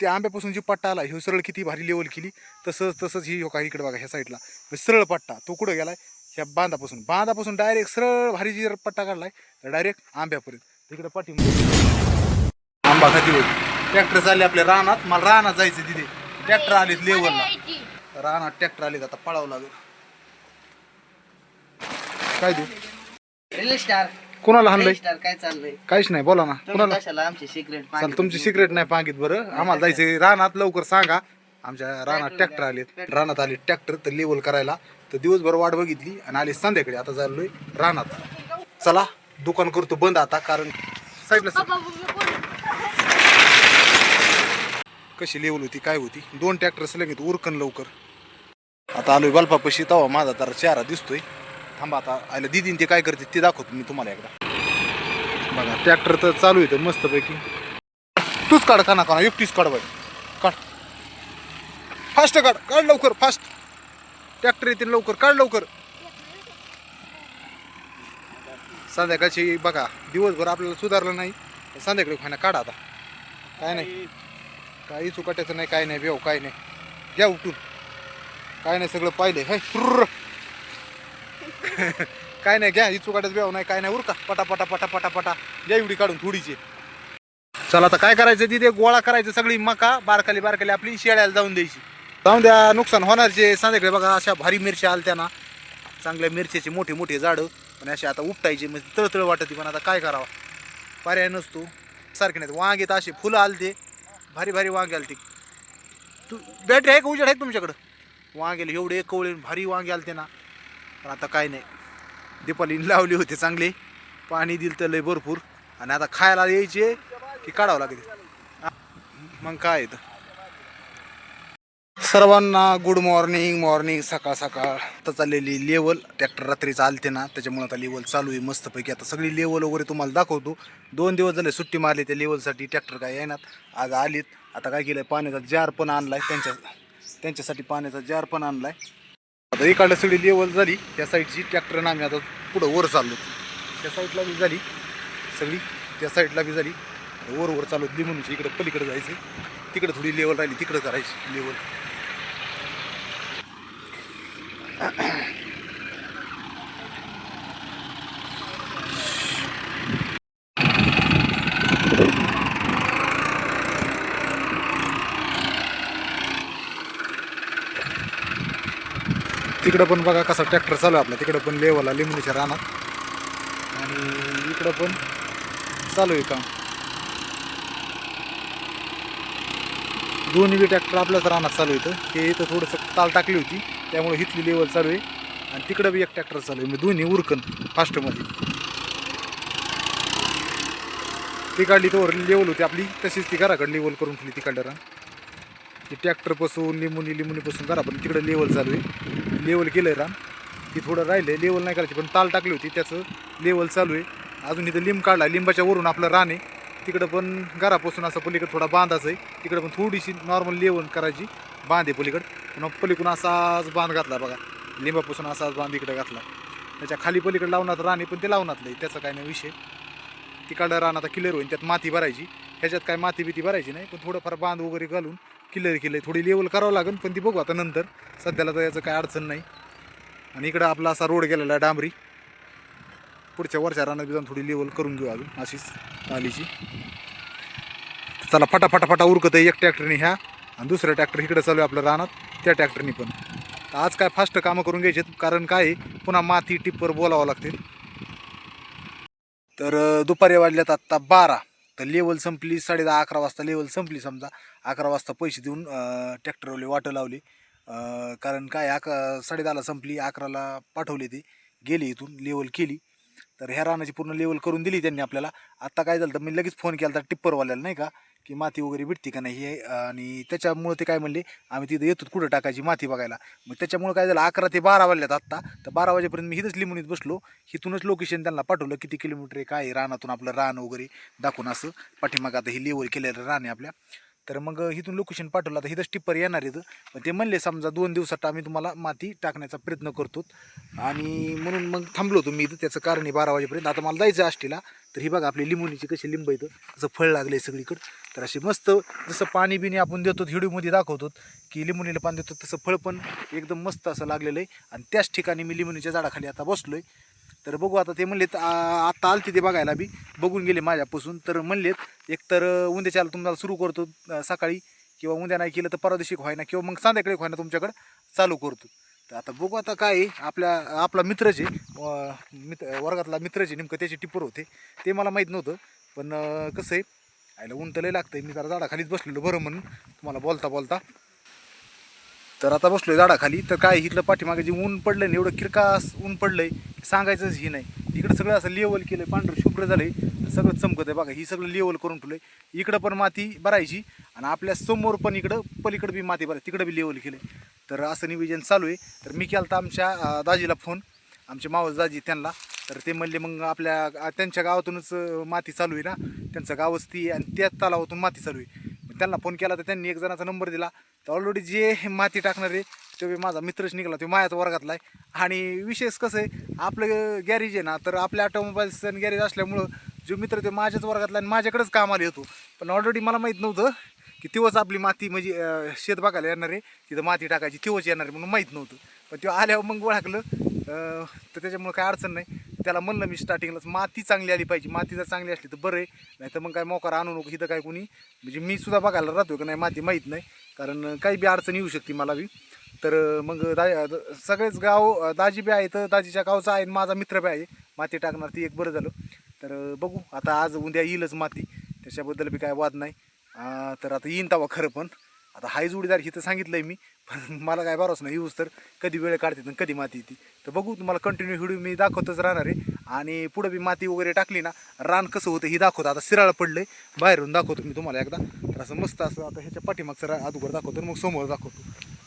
त्या आंब्यापासून जी पट्टा आला ह्यो सरळ किती भारी लेवल केली तसंच तसंच ही हो का इकडे बघा ह्या साईडला म्हणजे सरळ पट्टा तो कुठं गेलाय? ह्या बांधापासून. बांधापासून डायरेक्ट सरळ भारी जी पट्टा काढलाय तर डायरेक्ट आंब्यापर्यंत. तिकडे पाठी आंबा खाती होती ट्रॅक्टर चालले आपल्या रानात मला रानात जायचं तिथे. ट्रॅक्टर आलेत लेवलला रानात ट्रॅक्टर आलेत आता पळावं लागेल. काय ते? स्टार कोणाला हाणलंय? काय चाललंय? काहीच नाही बोला ना. तुम्ही कोणाला? कशाला आमचे सिक्रेट चल तुमची सिक्रेट नाही पांगित बरं. आम्हाला जायचंय रानात लवकर सांगा. आमच्या रानात ट्रॅक्टर आलेत. रानात आले ट्रॅक्टर तर लेवल करायला. तर दिवसभर वाट बघितली आणि आले संध्याकाळी. आता चाललोय रानात. चला दुकान करतो बंद आता कारण साईडला कशी लेवल होती काय होती? दोन ट्रॅक्टर सलग उरकन लवकर. आता आलोय बल्पापाशी तवा माझा जरा चेहरा दिसतोय. थांबा आता. आयला दिदीन ते काय करते ते दाखवतो मी तुम्हाला एकदा. बघा ट्रॅक्टर तर चालू आहे तर मस्तपैकी. तूच काढ का ना का एकटीच काढ बाई. काढ. फास्ट काढ काढ लवकर फास्ट ट्रॅक्टर येतील लवकर काढ लवकर. संध्याकाळची बघा दिवसभर आपल्याला सुधारलं नाही. संध्याकाळी खाना काढा आता. काय नाही. काही चुकाट्याचं नाही काय नाही बेव काय नाही. घ्या उठून. काय नाही सगळं पाहिलं हे फुर्र. काय नाही घ्या ही चुकाट्याच बेव नाही काय नाही उरका. पटा पटा पटा पटा पटा. घ्या एवढी काढून थोडीची चला आता काय करायचं तिथे? गोळा करायचं सगळी मका बारकाली बारकाली आपली शेळ्याला जाऊन द्यायची. जाऊन द्या नुकसान होणारचे संध्याकाळी बघा अशा भारी मिरच्या आल्या ना चांगल्या मिरच्याचे मोठे मोठे झाडं. पण असे आता उपटायचे म्हणजे तळतळ वाटत पण आता काय करावं? पर्याय नसतो. सारखे नाहीत. वांगे तर असे फुलं आलते. भारी भारी वांगे आलते. तू बॅटरी आहे का? उजेड आहे तुमच्याकडं? वांगेल एवढे कवळे भारी वांगे आलते ना. पण आता काय नाही. दीपालीने लावले होते चांगले. पाणी दिलं तर लय भरपूर. आणि आता खायला यायचे की काढावं लागेल. मग काय येतं सर्वांना गुड मॉर्निंग मॉर्निंग सकाळ सकाळ. आता चाललेली लेवल ट्रॅक्टर रात्री चालते ना त्याच्यामुळे आता लेवल चालू आहे मस्तपैकी. आता सगळी लेवल वगैरे तुम्हाला दाखवतो. दोन दिवस झाले सुट्टी मारली त्या लेवलसाठी ट्रॅक्टर काय येणार? आज आलीत. आता काय केलं पाण्याचा जार पण आणलाय. त्यांच्या त्यांच्यासाठी पाण्याचा जार पण आणलाय. आता इकडलं सगळी लेवल झाली त्या साईडची ट्रॅक्टरनं आम्ही आता पुढं वर चाललो. त्या साईडला बी झाली सगळी त्या साईडला बी झाली. वर वर चालू लिमूनची इकडं पलीकडे जायचं. तिकडं थोडी लेवल राहिली तिकडं करायची लेवल तिकडं पण बघा कसा ट्रॅक्टर चालू आहे आपला. तिकडं पण लेवला म्हणजे लिंबूच्या रानात. आणि इकडं पण चालू आहे काम. दोन्ही बी ट्रॅक्टर आपल्याच रानात चालू येतं ते इथं थोडंसं ताल टाकली होती. त्यामुळे इथली लेवल चालू आहे. आणि तिकडं बी एक ट्रॅक्टर चालू आहे. मी दोन्ही उरकन फास्टमध्ये काढली तर लेवल होती आपली. तशीच ती घराकडे लेवल करून ठेवली तिकडलं रान ते ट्रॅक्टरपासून लिंबुनी लिंबुनीपासून करा पण तिकडं लेवल चालू आहे. लेवल केलं आहे रान ती थोडं राहिलं आहे लेवल नाही करायची पण ताल टाकली होती त्याचं लेवल चालू आहे. अजून इथं लिंब काढला लिंबाच्या वरून आपलं रान आहे. तिकडं पण घरापासून असं पलीकडं थोडा बांधाचं आहे. तिकडं पण थोडीशी नॉर्मल लेवल करायची बांध आहे पलीकडं. पण पलीकडून असाच बांध घातला बघा. लिंबापासून असाच बांध इकडे घातला. त्याच्याखाली पलीकडे लावणार रान पण ते लावणातलं आहे त्याचा काय नाही विषय. तिकडं रान आता क्लिअर होईल त्यात माती भरायची. ह्याच्यात काय माती बिती भरायची नाही पण थोडंफार बांध वगैरे घालून क्लिअर केलं आहे थोडी लेवल करावं लागेल पण ती बघू आता नंतर. सध्याला तर याचं काय अडचण नाही. आणि इकडं आपला असा रोड गेलेला आहे डांबरी. पुढच्या वरच्या रानात जाऊन थोडी लेवल करून घेऊ अजून अशीच आलीची. चला फटाफटा फटा उरकत आहे एक ट्रॅक्टरने ह्या. आणि दुसरं ट्रॅक्टर इकडे चालू आहे आपल्या रानात त्या ट्रॅक्टरनी पण. आज काय फास्ट कामं करून घ्यायचे कारण काय आहे, पुन्हा माती टिप्पर बोलावं लागते तर दुपारी वाजल्यात आत्ता बारा. तर लेवल संपली साडे दहा अकरा वाजता लेवल संपली समजा. अकरा वाजता पैसे देऊन ट्रॅक्टरवाले वाटं लावली. कारण काय अक साडे दहाला संपली अकराला पाठवली ती. गेली इथून लेवल केली. तर ह्या रानाची पूर्ण लेवल करून दिली त्यांनी आपल्याला. आत्ता काय झालं तर मी लगेच फोन केला तर टिप्परवाल्याला नाही का? की माती वगैरे भेटते का नाही हे आणि त्याच्यामुळं ते काय म्हणले आम्ही तिथं येतो कुठं टाकायची माती बघायला. मग त्याच्यामुळे काय झालं अकरा ते बारा वाजल्यात आत्ता. तर बारा वाजेपर्यंत मी इथंच लिमुनीत बसलो. हिथूनच लोकेशन त्यांना पाठवलं किती किलोमीटर आहे काय आहे रानातून आपलं रान वगैरे दाखवून असं. पाठीमागं आता ही लेवल केलेलं रान आहे आपल्या. तर मग इथून लोकेशन पाठवलं. आता इथं टिप्पर येणार आहेत. पण ते म्हणले समजा दोन दिवसात आम्ही तुम्हाला माती टाकण्याचा प्रयत्न करतो. आणि म्हणून मग थांबलो होतो मी इथं. त्याचं कारण आहे बारा वाजेपर्यंत. आता मला जायचं आष्टीला. तर ही बघा आपली लिंबुनीची कशी लिंब इथं असं फळ लागले सगळीकडं. तर असे मस्त जसं पाणी बिणी आपण देतो हिडूमध्ये दाखवतो की लिंबुनीला पाणी देतो तसं फळ पण एकदम मस्त असं लागलेलं आहे. आणि त्याच ठिकाणी मी लिंबुनीच्या झाडाखाली आता बसलोय. तर बघू आता ते म्हणलेत आत्ता आता आलते ते बघायला बी. बघून गेले माझ्यापासून. तर म्हणलेत एक तर तुम्हाला सुरू करतो सकाळी. किंवा उद्या नाही केलं तर परवा व्हायना किंवा मग संध्याकाळी व्हायना तुमच्याकडं चालू करतो. तर आता बघू आता काय आहे, आपल्या आपला मित्र जे मित्र वर्गातला मित्र जे नेमकं त्याचे टिप्पर होते. ते मला माहीत नव्हतं. पण कसं आहे आयला ऊन तर लय लागतंय. मी जरा झाडाखालीच बसलेलो बरं म्हणून. तुम्हाला बोलता बोलता. तर आता बसलोय झाडाखाली. तर काय इथलं पाठीमागे जे ऊन पडलं ना एवढं किरकास ऊन पडलंय. सांगायचंच ही नाही. इकडं सगळं असं लेवल केलंय पांढरं शुभ्र झालंय. सगळं चमकत आहे बघा. ही सगळं लेवल करून ठेवलंय. इकडं पण माती भरायची आणि आपल्यासमोर पण इकडं पलीकडं बी माती भरायची. तिकडं बी लेवल केलंय. तर असं नियोजन चालू आहे. तर मी केलं तर आमच्या दाजीला फोन आमचे मावस दाजी त्यांना. तर ते म्हणले मग आपल्या त्यांच्या गावातूनच माती चालू आहे ना. त्यांचं गावच ती आहे आणि त्याच तलावातून माती चालू आहे. मग त्यांना फोन केला तर त्यांनी एक जणाचा नंबर दिला. तर ऑलरेडी जे माती टाकणार आहे तो बी माझा मित्रच निघाला तो मायाचा वर्गातला आहे. आणि विशेष कसं आहे आपलं गॅरेज आहे ना तर आपल्या ऑटोमोबाईल्स आणि गॅरेज असल्यामुळं जो मित्र तो माझ्याच वर्गातला आणि माझ्याकडेच कामाला येतो. पण ऑलरेडी मला माहीत नव्हतं की तेव्हाच आपली माती म्हणजे अं, शेत बघायला येणार आहे. तिथं माती टाकायची तेव्हाच येणार आहे म्हणून माहीत नव्हतं. पण तेव्हा आल्यावर मग ओळखलं. तर त्याच्यामुळं काय अडचण नाही. त्याला म्हणलं मी स्टार्टिंगलाच माती चांगली आली पाहिजे माती जर चांगली असली तर बरं आहे. नाही तर मग काय मोकार आणू नको इथं काय कोणी. म्हणजे मी सुद्धा बघायला राहतो का नाही माती माहीत नाही. कारण काही बी अडचण येऊ शकते मला बी. तर मग दा सगळेच गाव दाजी बी आहे तर दाजीच्या गावचा आहे आणि माझा मित्र बी आहे. माती टाकणार ती एक बरं झालं. तर बघू. आता आज उद्या येईलच माती. त्याच्याबद्दल बी काय वाद नाही. तर आता येईन तवा खरं पण. आता हाय जोडीदार हिथं तर सांगितलंय मी पण मला काय भरोसा नाही. यूज तर कधी वेळ काढते कधी माती येते. तर बघू तुम्हाला कंटिन्यू व्हिडिओ मी दाखवतच राहणार आहे. आणि पुढं बी माती वगैरे टाकली ना रान कसं होतं ही दाखवतो. आता सिराळ पडलंय बाहेरून दाखवतो मी तुम्हाला एकदा. तर असं मस्त असं आता ह्याच्या पाठीमागचं रा अगोदर दाखवतो मग समोर दाखवतो.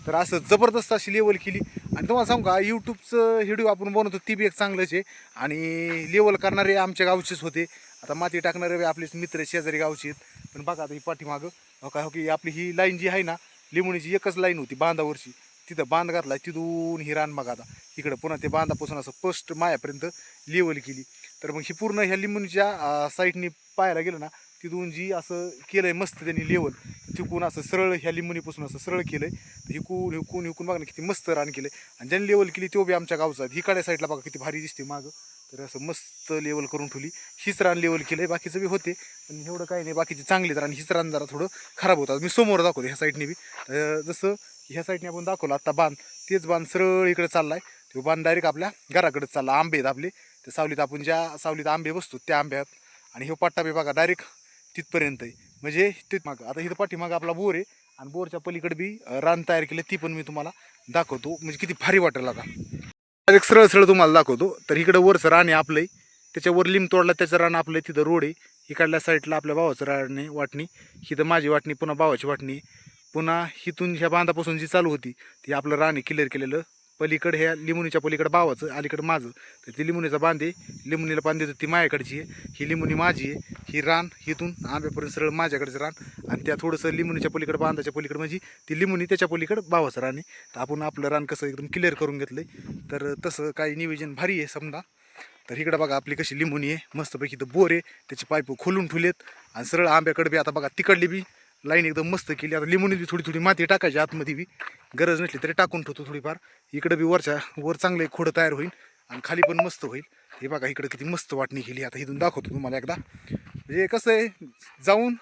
तर असं जबरदस्त अशी लेवल केली. आणि तुम्हाला सांगू का यूट्यूबचं व्हिडिओ आपण बनवतो ती बी एक चांगलंच आहे. आणि लेवल करणारे आमच्या गावचेच होते. आता माती टाकणारे आपलेच मित्र शेजारी गावचे आहेत. पण बघा आता ही पाठीमागं. काय हो की आपली ही लाईन जी आहे ना लिंबुणीची एकच लाईन होती बांधावरची. तिथं बांध घातला तिथून ही रान बघा आता. इकडं पुन्हा ते बांधापासून असं फर्स्ट मायापर्यंत लेवल केली. तर मग ही पूर्ण ह्या लिंबुणीच्या साईडनी पाहायला गेलं ना तिथून जी असं केलंय मस्त त्यांनी लेवल तिकून असं सरळ ह्या लिंबुनीपासून असं सरळ केलंय. तर हिकून हिकून हिकून बघा ना किती मस्त रान केलंय. आणि ज्यांनी लेवल केली तो बी आमच्या गावचा. ही हिकडे साईडला बघा किती भारी दिसते मागं. तर असं मस्त लेवल करून ठेवली. हीच रान लेवल केलं आहे बाकीचं बी होते. पण एवढं काही नाही बाकीचे चांगलेच रान हीच रान जरा थोडं खराब होतात मी समोर दाखवतो ह्या साईडने बी. जसं ह्या साईडने आपण दाखवलं आत्ता बांध. तेच बांध सरळ इकडे चाललाय. तो बांध डायरेक्ट आपल्या घराकडे चालला. आंबे आहेत आपले. त्या सावलीत आपण ज्या सावलीत आंबे बसतो त्या आंब्यात. आणि हे पट्टा बी बघा डायरेक्ट तिथपर्यंत आहे. म्हणजे तिथ मागं आता इथं पाठीमागं आपला बोर आहे. आणि बोरच्या पलीकडे बी रान तयार केलं ती पण मी तुम्हाला दाखवतो. म्हणजे किती भारी वाटेल आता एक सरळ सरळ तुम्हाला दाखवतो. तर इकडं वरचं रान आहे आपलं त्याच्यावर लिंब तोडला त्याचं रान आपलं तिथं रोड आहे. इकडल्या साईडला आपल्या भावाचं रान आहे वाटणी हिथं माझी वाटणी पुन्हा भावाची वाटणी. पुन्हा इथून ह्या बांधापासून जी चालू होती ती आपलं रान आहे क्लिअर केलेलं. पलीकडे ह्या लिमुनीच्या पलीकडे भावाचं अलीकडं माझं. तर ती लिमुनीचा बांधे लिमुनीला बांधे तर ती माझ्याकडची आहे. ही लिमुनी माझी आहे. ही रान हिथून आंब्यापर्यंत सरळ माझ्याकडचं रान. आणि त्या थोडंसं लिमुनीच्या पलीकडे बांधाच्या पलीकडे म्हणजे ती लिमुनी त्याच्या पलीकडे भावाचं रान आहे. तर आपण आपलं रान कसं एकदम क्लिअर करून घेतलंय. तर तसं काही नियोजन भारी आहे समजा. तर इकडं बघा आपली कशी लिंबूनी आहे. मस्तपैकी तर बोर आहे. त्याचे पाईप खोलून ठेवलेत. आणि सरळ आंब्याकडे बी आता बघा तिकडली बी लाईन एकदम मस्त केली. आता लिंबुनी बी थोडी थोडी माती टाकायची आतमध्ये बी. गरज नसली तरी टाकून ठेवतो थोडीफार. इकडं बी वरच्या वर चांगले खोडं तयार होईल आणि खाली पण मस्त होईल. हे बघा इकडं किती मस्त वाटणी केली. आता इथून दाखवतो तुम्हाला एकदा. म्हणजे कसं आहे जाऊन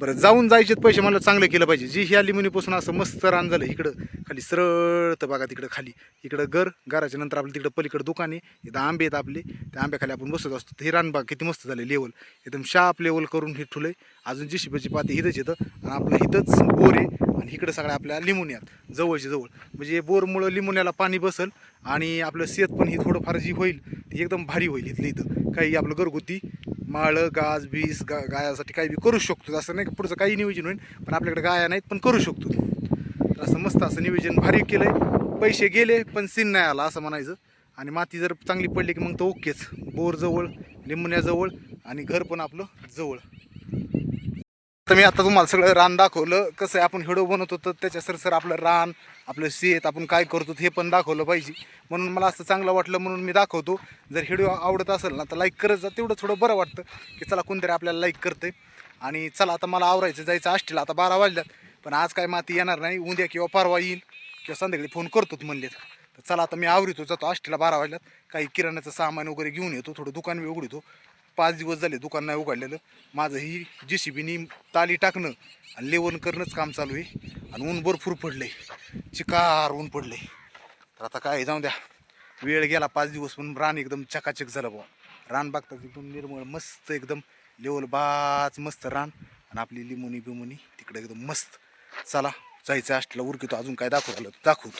बरं जाऊन जायचे पैसे मला चांगलं केलं पाहिजे. जी ह्या लिंबुनीपासून असं मस्त रान झालं इकडं खाली सरळ तर बघा तिकडं खाली. इकडं घर घराच्या नंतर आपलं तिकडं पलीकडं दुकान आहे. इथं आंबे आहेत आपले. त्या आंब्याखाली आपण बसत असतो. हे रानबाग किती मस्त झालं लेवल एकदम शार्प लेवल करून हे ठुलं अजून जी शिपाची पाती हिथंच येतं. आणि आपलं हिथंच बोर आहे. आणि इकडं सगळ्या आपल्या लिंबुन्यात जवळच्या जवळ. म्हणजे बोरमुळं लिंबुन्याला पाणी बसल आणि आपलं शेत पण ही थोडंफार जी होईल ती एकदम भारी होईल इथली इथं. काही आपलं घरगुती माळं गाज बीस गा गायासाठी काही बी करू शकतो. असं नाही का पुढचं काही नियोजन होईल पण आपल्याकडे गाया नाहीत पण करू शकतो. तर असं मस्त असं नियोजन भारी केलंय. पैसे गेले पण सीन नाही आला असं म्हणायचं. आणि माती जर चांगली पडली की मग तर ओकेच. बोर जवळ लिंबण्याजवळ आणि घर पण आपलं जवळ. तर मी आता तुम्हाला सगळं रान दाखवलं. कसं आहे आपण हिडो बनवतो तर त्याच्या सर सर आपलं रान आपलं शेत आपण काय करतो हे पण दाखवलं पाहिजे. म्हणून मला असं चांगलं वाटलं म्हणून मी दाखवतो. जर व्हिडिओ आवडत असेल ना तर लाईक करत जा. तेवढं थोडं बरं वाटतं की चला कोणतरी आपल्याला लाईक करते आणि चला आता मला आवरायचं जायचं आष्टीला आता बारा वाजल्यात. पण आज काय माती येणार नाही उद्या किंवा परवा येईल. किंवा संध्याकाळी फोन करतोच म्हणलेत. तर चला आता मी आवरितो जातो आष्टीला बारा वाजल्यात. काही किराण्याचं सामान वगैरे घेऊन येतो थोडं दुकान बी उघडतो. पाच दिवस झाले दुकान नाही उघडलेलं. माझं ही जे सी बीनी ताली टाकणं आणि लेवण करणंच काम चालू आहे. आणि ऊन भरपूर पडलं आहे चिकार ऊन पडलं आहे तर आता काय जाऊ द्या. वेळ गेला पाच दिवस पण रान एकदम चकाचक झालं बुवा. रान बघतात एकदम निर्मळ मस्त एकदम. लेवल बाच मस्त रान. आणि आपली लिमोनी बिमोनी तिकडे एकदम मस्त. चला जायचं असलं उरकितो. अजून काय दाखवलं दाखवतो.